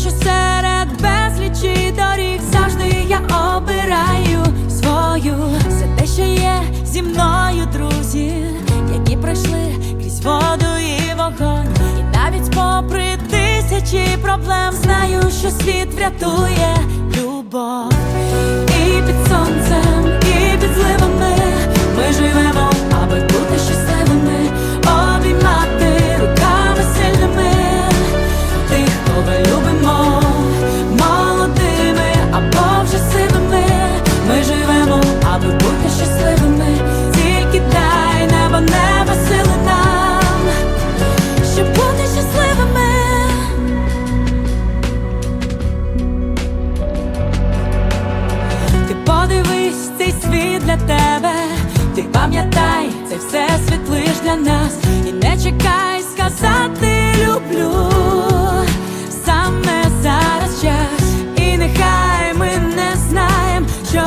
що серед безлічі доріг завжди я обираю свою, Все те, що є зі мною друзі, які пройшли крізь воду і вогонь, і навіть попри тисячі проблем знаю, що світ врятує любов. Все світ лиш для нас, і не чекай сказати люблю. Саме зараз час, і нехай ми не знаємо, що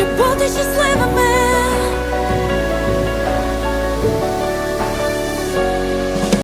Щоб бути щасливими